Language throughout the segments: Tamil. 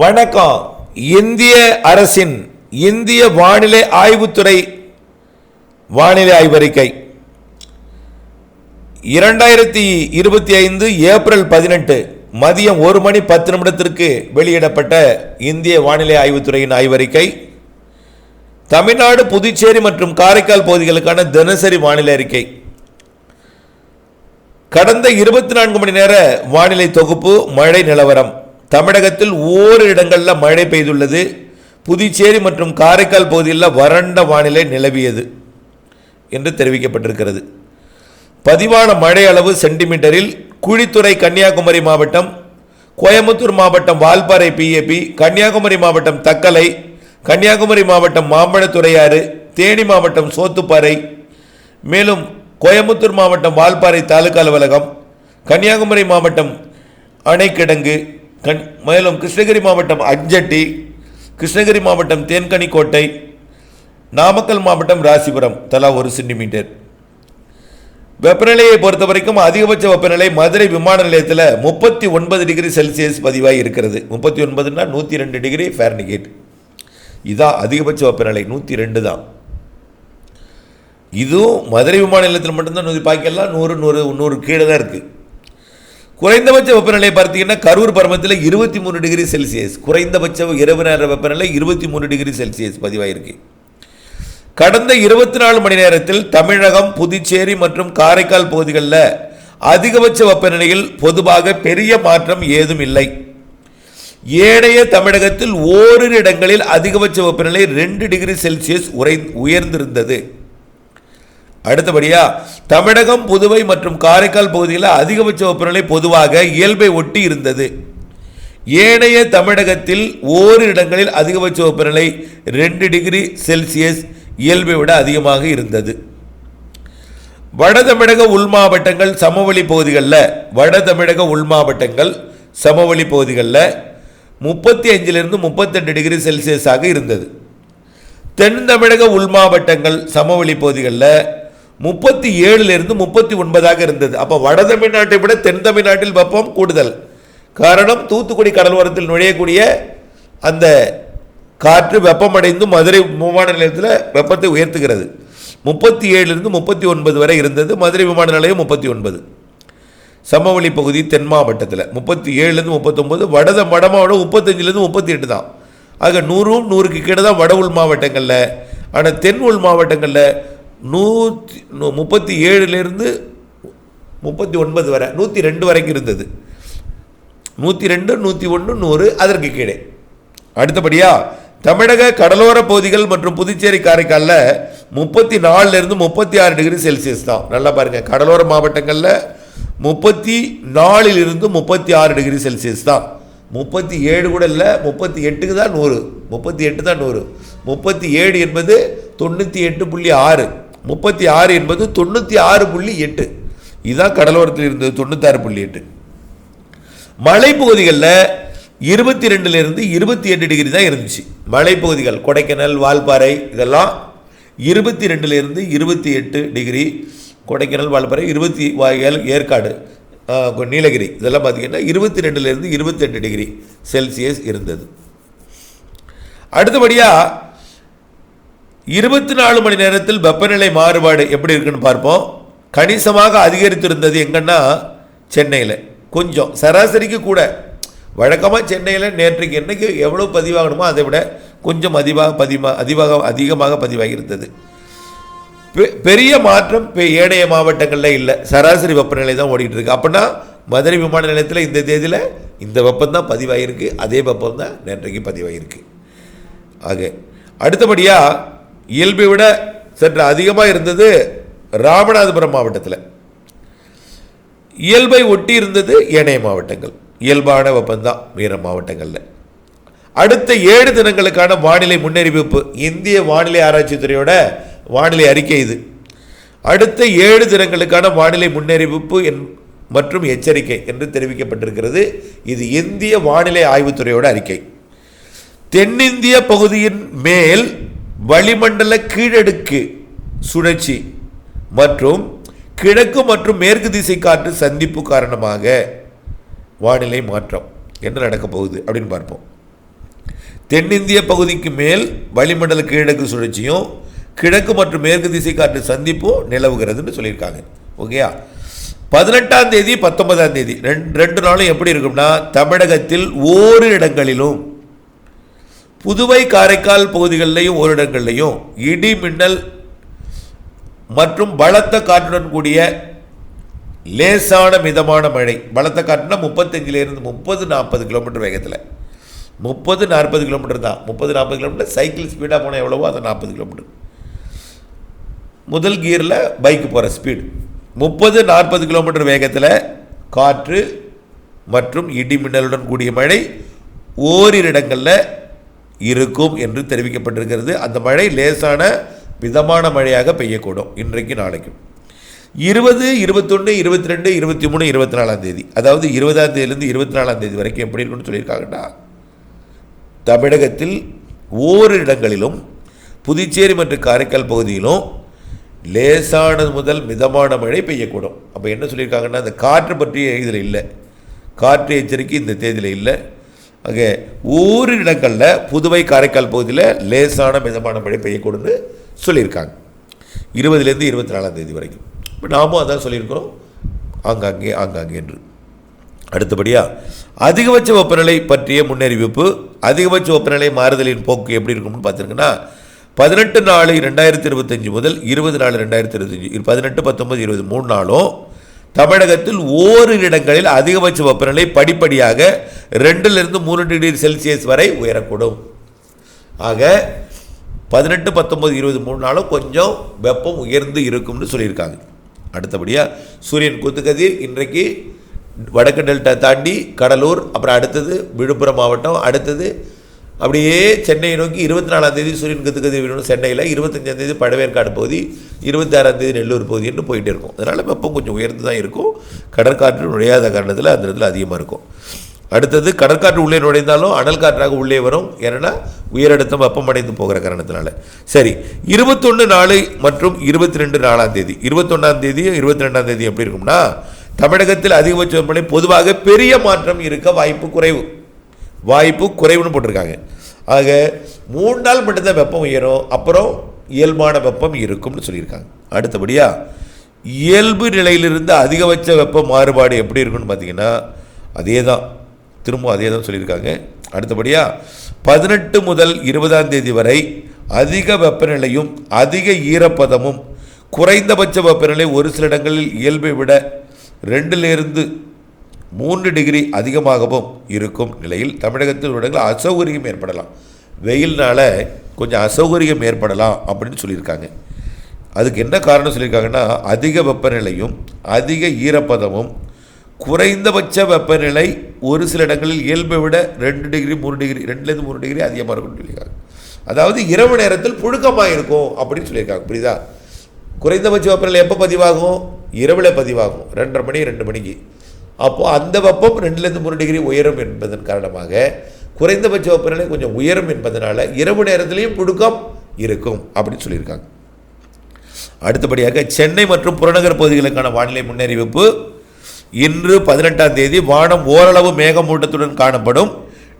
வணக்கம். இந்திய அரசின் இந்திய வானிலை ஆய்வுத்துறை வானிலை ஆய்வறிக்கை. இரண்டாயிரத்தி இருபத்தி ஐந்து ஏப்ரல் பதினெட்டு மதியம் ஒரு மணி பத்து நிமிடத்திற்கு வெளியிடப்பட்ட இந்திய வானிலை ஆய்வுத்துறையின் ஆய்வறிக்கை. தமிழ்நாடு புதுச்சேரி மற்றும் காரைக்கால் பகுதிகளுக்கான தினசரி வானிலை அறிக்கை. கடந்த இருபத்தி நான்கு மணி நேர வானிலை தொகுப்பு மழை நிலவரம். தமிழகத்தில் ஓரு இடங்களில் மழை பெய்துள்ளது. புதுச்சேரி மற்றும் காரைக்கால் பகுதியில் வறண்ட வானிலை நிலவியது என்று தெரிவிக்கப்பட்டிருக்கிறது. பதிவான மழை அளவு சென்டிமீட்டரில் குழித்துறை கன்னியாகுமரி மாவட்டம் கோயம்புத்தூர் மாவட்டம் வால்பாறை பிஏபி கன்னியாகுமரி மாவட்டம் தக்கலை கன்னியாகுமரி மாவட்டம் மாம்பழத்துறையாறு தேனி மாவட்டம் சோத்துப்பாறை மேலும் கோயம்புத்தூர் மாவட்டம் வால்பாறை தாலுகா அலுவலகம் கன்னியாகுமரி மாவட்டம் அணைக்கிடங்கு கண் மேலும் கிருஷ்ணகிரி மாவட்டம் அஞ்சட்டி கிருஷ்ணகிரி மாவட்டம் தேன்கனிக்கோட்டை நாமக்கல் மாவட்டம் ராசிபுரம் தலா ஒரு சென்டிமீட்டர். வெப்பநிலையை பொறுத்த வரைக்கும் அதிகபட்ச வெப்பநிலை மதுரை விமான நிலையத்தில் முப்பத்தி ஒன்பது டிகிரி செல்சியஸ் பதிவாகி இருக்கிறது. முப்பத்தி ஒன்பதுன்னா நூற்றி ரெண்டு டிகிரி ஃபேரன்ஹீட் இதான் அதிகபட்ச வெப்பநிலை நூற்றி ரெண்டு தான். இதுவும் மதுரை விமான நிலையத்தில் மட்டும்தான் நூற்றி பாக்கெல்லாம் நூறு நூறு நூறு கீழே தான் இருக்குது குறைந்தபட்ச வெப்பநிலை பார்த்தீங்கன்னா கரூர் பருவத்தில் இருபத்தி மூணு டிகிரி செல்சியஸ். குறைந்தபட்ச இரவு நேர வெப்பநிலை இருபத்தி மூணு டிகிரி செல்சியஸ் பதிவாயிருக்கு. கடந்த இருபத்தி நாலு மணி நேரத்தில் தமிழகம் புதுச்சேரி மற்றும் காரைக்கால் பகுதிகளில் அதிகபட்ச வெப்பநிலையில் பொதுவாக பெரிய மாற்றம் ஏதும் இல்லை. ஏனைய தமிழகத்தில் ஓரிரு இடங்களில் அதிகபட்ச வெப்பநிலை ரெண்டு டிகிரி செல்சியஸ் உரை உயர்ந்திருந்தது. அடுத்தபடியா தமிழகம் புதுவை மற்றும் காரைக்கால் பகுதியில் அதிகபட்ச வெப்பநிலை பொதுவாக இயல்பை ஒட்டி இருந்தது. ஏனைய தமிழகத்தில் ஓரு இடங்களில் அதிகபட்ச வெப்பநிலை ரெண்டு டிகிரி செல்சியஸ் இயல்பை விட அதிகமாக இருந்தது. வட தமிழக உள் மாவட்டங்கள் சமவெளி பகுதிகளில் வட தமிழக உள் மாவட்டங்கள் சமவெளி பகுதிகளில் முப்பத்தி அஞ்சிலிருந்து முப்பத்தெண்டு டிகிரி செல்சியஸாக இருந்தது. தென் தமிழக உள் மாவட்டங்கள் சமவெளி பகுதிகளில் முப்பத்தி ஏழுலேருந்து முப்பத்தி ஒன்பதாக இருந்தது. அப்போ வட தமிழ்நாட்டை விட தென் தமிழ்நாட்டில் வெப்பம் கூடுதல். காரணம் தூத்துக்குடி கடலோரத்தில் நுழையக்கூடிய அந்த காற்று வெப்பமடைந்து மதுரை விமான நிலையத்தில் வெப்பத்தை உயர்த்துகிறது. முப்பத்தி ஏழுலேருந்து முப்பத்தி ஒன்பது வரை இருந்தது. மதுரை விமான நிலையம் முப்பத்தி ஒன்பது. சமவெளி பகுதி தென் மாவட்டத்தில் முப்பத்தி ஏழுலேருந்து முப்பத்தொம்பது வட வட மாவட்டம் முப்பத்தஞ்சிலேருந்து முப்பத்தி எட்டு தான். ஆக நூறும் நூறுக்கு கீழே தான் வட உள் மாவட்டங்களில். ஆனால் தென் உள் மாவட்டங்களில் நூற்றி முப்பத்தி ஏழுலேருந்து முப்பத்தி ஒன்பது வரை நூற்றி ரெண்டு வரைக்கும் இருந்தது. நூற்றி ரெண்டு நூற்றி ஒன்று நூறு அதற்கு கீழே. அடுத்தபடியாக தமிழக கடலோர பகுதிகள் மற்றும் புதுச்சேரி காரைக்காலில் முப்பத்தி நாலுலேருந்து முப்பத்தி ஆறு டிகிரி செல்சியஸ் தான். நல்லா பாருங்கள் கடலோர மாவட்டங்களில் முப்பத்தி நாலிலிருந்து முப்பத்தி ஆறு டிகிரி செல்சியஸ் தான். முப்பத்தி ஏழு கூட இல்லை முப்பத்தி எட்டுக்கு தான் நூறு முப்பத்தி எட்டு தான் நூறு. முப்பத்தி ஏழு என்பது தொண்ணூற்றி எட்டு புள்ளி ஆறு. முப்பத்தி ஆறு என்பது தொண்ணூற்றி ஆறு புள்ளி எட்டு. இதுதான் கடலோரத்தில் இருந்தது தொண்ணூத்தாறு புள்ளி எட்டு. மலைப்பகுதிகளில் இருபத்தி ரெண்டுலேருந்து இருபத்தி எட்டு டிகிரி தான் இருந்துச்சு. மலைப்பகுதிகள் கொடைக்கானல் வால்பாறை இதெல்லாம் இருபத்தி ரெண்டுலேருந்து இருபத்தி எட்டு டிகிரி கொடைக்கானல் வால்பாறை இருபத்தி வாயல் ஏற்காடு நீலகிரி இதெல்லாம் பார்த்தீங்கன்னா இருபத்தி ரெண்டுலேருந்து இருபத்தெட்டு டிகிரி செல்சியஸ் இருந்தது. அடுத்தபடியாக இருபத்தி நாலு மணி நேரத்தில் வெப்பநிலை மாறுபாடு எப்படி இருக்குன்னு பார்ப்போம். கணிசமாக அதிகரித்திருந்தது எங்கன்னா சென்னையில். கொஞ்சம் சராசரிக்கு கூட. வழக்கமாக சென்னையில் நேற்றைக்கு என்னைக்கு எவ்வளோ பதிவாகணுமோ அதை விட கொஞ்சம் அதிகமாக பதிமா அதிகமாக அதிகமாக பதிவாகி இருந்தது பெ- பெரிய மாற்றம் இப்போ ஏனைய மாவட்டங்களில் இல்லை. சராசரி வெப்பநிலை தான் ஓடிட்டு இருக்கு அப்படின்னா மதுரை விமான நிலையத்தில் இந்த தேதியில் இந்த வெப்பம் தான் பதிவாகிருக்கு அதே வெப்பம் தான் நேற்றைக்கு பதிவாகிருக்கு ஆக அடுத்தபடியாக இயல்பை விட சற்று அதிகமாக இருந்தது ராமநாதபுரம் மாவட்டத்தில். இயல்பை ஒட்டி இருந்தது ஏனைய மாவட்டங்கள். இயல்பான வெப்பந்தான் வீர மாவட்டங்களில். அடுத்த ஏழு தினங்களுக்கான வானிலை முன்னறிவிப்பு இந்திய வானிலை ஆராய்ச்சித்துறையோட வானிலை அறிக்கை இது. அடுத்த ஏழு தினங்களுக்கான வானிலை முன்னறிவிப்பு என் மற்றும் எச்சரிக்கை என்று தெரிவிக்கப்பட்டிருக்கிறது. இது இந்திய வானிலை ஆய்வுத்துறையோட அறிக்கை. தென்னிந்திய பகுதியின் மேல் வளிமண்டல கீழடுக்கு சுழற்சி மற்றும் கிழக்கு மற்றும் மேற்கு திசை காற்று சந்திப்பு காரணமாக வானிலை மாற்றம் என்ன நடக்கப் போகுது அப்படின்னு பார்ப்போம். தென்னிந்திய பகுதிக்கு மேல் வளிமண்டல கீழடுக்கு சுழற்சியும் கிழக்கு மற்றும் மேற்கு திசை காற்று சந்திப்பும் நிலவுகிறதுன்னு சொல்லியிருக்காங்க. ஓகேயா? பதினெட்டாம் தேதி பத்தொன்பதாம் தேதி ரெண்டு ரெண்டு நாளும் எப்படி இருக்கும்னா தமிழகத்தில் ஓரு இடங்களிலும் புதுவை காரைக்கால் பகுதிகளிலையும் ஓரிடங்கள்லையும் இடி மின்னல் மற்றும் பலத்த காற்றுடன் கூடிய லேசான மிதமான மழை. பலத்த காற்றுனா முப்பத்தஞ்சிலேருந்து முப்பது நாற்பது கிலோமீட்டர் வேகத்தில். முப்பது நாற்பது கிலோமீட்டர் தான். முப்பது நாற்பது கிலோமீட்டர். சைக்கிள் ஸ்பீடாக போனால் எவ்வளவோ அது நாற்பது கிலோமீட்டர். முதல் கியரில் பைக்கு போகிற ஸ்பீடு. முப்பது நாற்பது கிலோமீட்டர் வேகத்தில் காற்று மற்றும் இடி மின்னலுடன் கூடிய மழை. ஓரிரு இடங்களில் இருக்கும் என்று தெரிவிக்கப்பட்டிருக்கிறது. அந்த மழை லேசான மிதமான மழையாக பெய்யக்கூடும் இன்றைக்கு நாளைக்கும். இருபது இருபத்தொன்று இருபத்தி ரெண்டு இருபத்தி மூணு இருபத்தி நாலாம் தேதி. அதாவது இருபதாம் தேதியிலேருந்து இருபத்தி நாலாம் தேதி வரைக்கும் எப்படி இருக்குன்னு சொல்லியிருக்காங்கன்னா தமிழகத்தில் ஒவ்வொரு இடங்களிலும் புதுச்சேரி மற்றும் காரைக்கால் பகுதியிலும் லேசானது முதல் மிதமான மழை பெய்யக்கூடும். அப்போ என்ன சொல்லியிருக்காங்கன்னா அந்த காற்று பற்றிய இதில் இல்லை. காற்று எச்சரிக்கை இந்த தேதியில் இல்லை. அங்கே ஓரிரு இடங்களில் புதுவை காரைக்கால் பகுதியில் லேசான மிதமான மழை பெய்யக்கூடும்னு சொல்லியிருக்காங்க. இருபதுலேருந்து இருபத்தி நாலாம் தேதி வரைக்கும். இப்போ நாமும் அதான் சொல்லியிருக்கிறோம். ஆங்காங்கே ஆங்காங்கே என்று. அடுத்தபடியாக அதிகபட்ச வெப்பநிலை பற்றிய முன்னறிவிப்பு அதிகபட்ச வெப்பநிலை மாறுதலின் போக்கு எப்படி இருக்கும்னு பார்த்துருங்கன்னா பதினெட்டு நாலு ரெண்டாயிரத்தி இருபத்தஞ்சி முதல் இருபது நாலு ரெண்டாயிரத்தி இருபத்தஞ்சி பதினெட்டு பத்தொம்பது இருபது மூணு நாளும் தமிழகத்தில் ஓரிரு இடங்களில் அதிகபட்ச வெப்பநிலை படிப்படியாக ரெண்டுலேருந்து மூணு டிகிரி செல்சியஸ் வரை உயரக்கூடும். ஆக பதினெட்டு பத்தொம்பது இருபது மூணு நாளும் கொஞ்சம் வெப்பம் உயர்ந்து இருக்கும்னு சொல்லியிருக்காங்க. அடுத்தபடியாக சூரியன் குத்துக்கதிர் இன்றைக்கு வடக்கு டெல்டா தாண்டி கடலூர் அப்புறம் அடுத்தது விழுப்புரம் மாவட்டம் அடுத்தது அப்படியே சென்னையை நோக்கி இருபத்தி நாலாம் தேதி சூரியன் குத்துக்கதிர் விடணும் சென்னையில் இருபத்தஞ்சாம் தேதி பழவேற்காடு பகுதி இருபத்தாறாம் தேதி நெல்லூர் பகுதி என்று இருக்கும். அதனால் வெப்பம் கொஞ்சம் உயர்ந்து தான் இருக்கும். கடற்காற்று நுழையாத காரணத்தில் அந்த இடத்துல அதிகமாக இருக்கும். அடுத்தது கடற்காற்று உள்ளே நுழைந்தாலும் அனல் காற்றாக உள்ளே வரும். ஏன்னா உயரழுத்தம் வெப்பமடைந்து போகிற காரணத்தினால. சரி இருபத்தொன்று நாலு மற்றும் இருபத்தி ரெண்டு நாலாம் தேதி. இருபத்தொன்னாம் தேதியும் இருபத்தி ரெண்டாம் தேதி எப்படி இருக்கும்னா தமிழகத்தில் அதிகபட்ச வெப்பநிலை பொதுவாக பெரிய மாற்றம் இருக்க வாய்ப்பு குறைவு. வாய்ப்பு குறைவுன்னு போட்டிருக்காங்க. ஆக மூணு நாள் மட்டும்தான் வெப்பம் உயரும். அப்புறம் இயல்பான வெப்பம் இருக்கும்னு சொல்லியிருக்காங்க. அடுத்தபடியாக இயல்பு நிலையிலிருந்து அதிகபட்ச வெப்ப மாறுபாடு எப்படி இருக்குன்னு பார்த்தீங்கன்னா அதே தான் திரும்ப அதே தான் சொல்லியிருக்காங்க. அடுத்தபடியாக பதினெட்டு முதல் இருபதாம் தேதி வரை அதிக வெப்பநிலையும் அதிக ஈரப்பதமும் குறைந்தபட்ச வெப்பநிலை ஒரு சில இடங்களில் இயல்பை விட ரெண்டிலிருந்து மூன்று டிகிரி அதிகமாகவும் இருக்கும் நிலையில் தமிழகத்தில் ஒரு இடங்களில் அசௌகரியம் ஏற்படலாம். வெயில்னால கொஞ்சம் அசௌகரியம் ஏற்படலாம் அப்படின்னு சொல்லியிருக்காங்க. அதுக்கு என்ன காரணம் சொல்லியிருக்காங்கன்னா அதிக வெப்பநிலையும் அதிக ஈரப்பதமும் குறைந்தபட்ச வெப்பநிலை ஒரு சில இடங்களில் இயல்பை விட ரெண்டு டிகிரி மூணு டிகிரி ரெண்டுலேருந்து மூணு டிகிரி அதிகமாக இருக்கும்னு சொல்லியிருக்காங்க. அதாவது இரவு நேரத்தில் புழுக்கமாக இருக்கும் அப்படின்னு சொல்லியிருக்காங்க. புரியுதா? குறைந்தபட்ச வெப்பநிலை எப்போ பதிவாகும்? இரவில் பதிவாகும். ரெண்டரை மணி ரெண்டு மணிக்கு. அப்போது அந்த வெப்பம் ரெண்டுலேருந்து மூணு டிகிரி உயரும் என்பதன் காரணமாக குறைந்தபட்ச வெப்பநிலை கொஞ்சம் உயரும் என்பதனால் இரவு நேரத்திலையும் புழுக்கம் இருக்கும் அப்படின்னு சொல்லியிருக்காங்க. அடுத்தபடியாக சென்னை மற்றும் புறநகர் பகுதிகளுக்கான வானிலை முன்னறிவிப்பு. இன்று பதினெட்டாம் தேதி வானம் ஓரளவு மேகமூட்டத்துடன் காணப்படும்.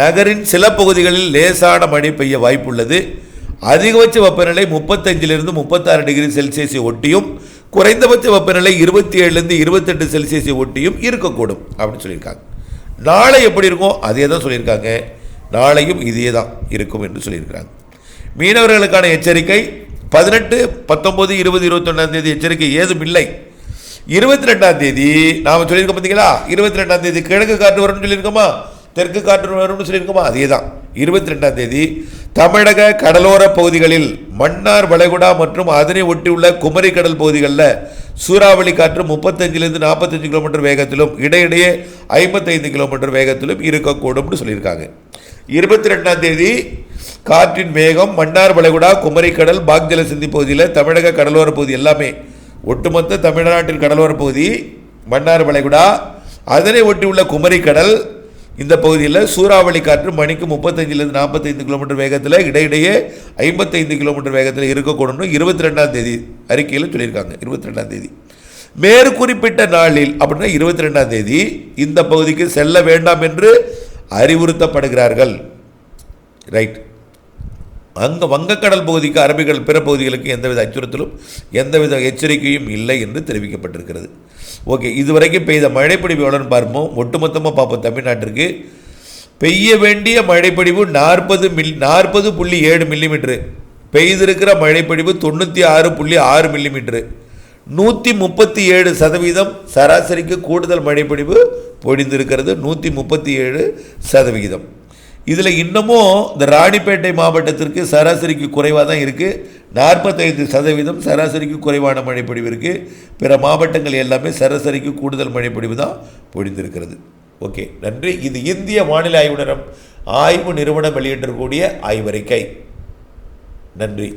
நகரின் சில பகுதிகளில் லேசான மழை பெய்ய வாய்ப்புள்ளது. அதிகபட்ச வெப்பநிலை முப்பத்தஞ்சிலிருந்து முப்பத்தாறு டிகிரி செல்சியஸை ஒட்டியும் குறைந்தபட்ச வெப்பநிலை இருபத்தி ஏழுலேருந்து இருபத்தெட்டு செல்சியஸை ஒட்டியும் இருக்கக்கூடும் அப்படின்னு சொல்லியிருக்காங்க. நாளை எப்படி இருக்கும் அதே தான் சொல்லியிருக்காங்க. நாளையும் இதே தான் இருக்கும் என்று சொல்லியிருக்கிறாங்க. மீனவர்களுக்கான எச்சரிக்கை பதினெட்டு பத்தொம்போது இருபது இருபத்தொன்னாம் தேதி எச்சரிக்கை ஏதும் இல்லை. இருபத்தி ரெண்டாம் தேதி நாம் சொல்லியிருக்கோம் பார்த்தீங்களா இருபத்தி ரெண்டாம் தேதி கிழக்கு காற்று வரும்னு சொல்லியிருக்கோமா? தெற்கு காற்று வரும்னு சொல்லியிருக்கோமா? அதே தான் இருபத்தி ரெண்டாம் தேதி தமிழக கடலோர பகுதிகளில் மன்னார் வளைகுடா மற்றும் அதனை ஒட்டியுள்ள குமரி கடல் பகுதிகளில் சூறாவளி காற்று முப்பத்தஞ்சிலிருந்து நாற்பத்தஞ்சு கிலோமீட்டர் வேகத்திலும் இடையிடையே ஐம்பத்தைந்து கிலோமீட்டர் வேகத்திலும் இருக்கக்கூடும்னு சொல்லியிருக்காங்க. இருபத்தி ரெண்டாம் தேதி காற்றின் வேகம் மன்னார் வளைகுடா குமரிக்கடல் பாக்ஜல சிந்தி பகுதியில் தமிழக கடலோர பகுதி எல்லாமே ஒட்டுமொத்த தமிழ்நாட்டின் கடலோர பகுதி மன்னார் வளைகுடா அதனை ஒட்டியுள்ள குமரிக்கடல் இந்த பகுதியில் சூறாவளி காற்று மணிக்கு முப்பத்தஞ்சிலிருந்து நாற்பத்தைந்து கிலோமீட்டர் வேகத்தில் இடையிடையே ஐம்பத்தைந்து கிலோமீட்டர் வேகத்தில் இருக்கக்கூடும்னு இருபத்தி ரெண்டாம் தேதி அறிக்கையில் சொல்லியிருக்காங்க. இருபத்தி ரெண்டாம் தேதி மேற்குறிப்பிட்ட நாளில் அப்படின்னா இருபத்தி ரெண்டாம் தேதி இந்த பகுதிக்கு செல்ல வேண்டாம் என்று அறிவுறுத்தப்படுகிறார்கள். ரைட் அங்கே வங்கக்கடல் பகுதிக்கு அரபிக்கடல் பிற பகுதிகளுக்கு எந்தவித அச்சுறுத்தலும் எந்தவித எச்சரிக்கையும் இல்லை என்று தெரிவிக்கப்பட்டிருக்கிறது. ஓகே இதுவரைக்கும் பெய்த மழைப்பொழிவு எவ்வளோன்னு பார்ப்போம். ஒட்டுமொத்தமாக பார்ப்போம். தமிழ்நாட்டிற்கு பெய்ய வேண்டிய மழைப்பொழிவு நாற்பது மில் நாற்பது புள்ளி ஏழு மில்லிமீட்ரு பெய்திருக்கிற மழைப்பொழிவு தொண்ணூற்றி ஆறு புள்ளி ஆறு மில்லிமீட்ரு நூற்றி முப்பத்தி ஏழு சதவீதம் சராசரிக்கு கூடுதல் மழைப்பொழிவு பொழிந்திருக்கிறது. நூற்றி முப்பத்தி ஏழு சதவிகிதம் இதில் இன்னமும் இந்த ராணிப்பேட்டை மாவட்டத்திற்கு சராசரிக்கு குறைவாக தான் இருக்குது நாற்பத்தைந்து சதவீதம் சராசரிக்கு குறைவான மழைப்பொழிவு இருக்குது பிற மாவட்டங்கள் எல்லாமே சராசரிக்கு கூடுதல் மழைப்பொழிவு தான் பொழிந்திருக்கிறது. ஓகே நன்றி. இது இந்திய வானிலை ஆய்வு ஆய்வு நிறுவனம் வெளியிட்டிருக்கக்கூடிய ஆய்வறிக்கை. நன்றி.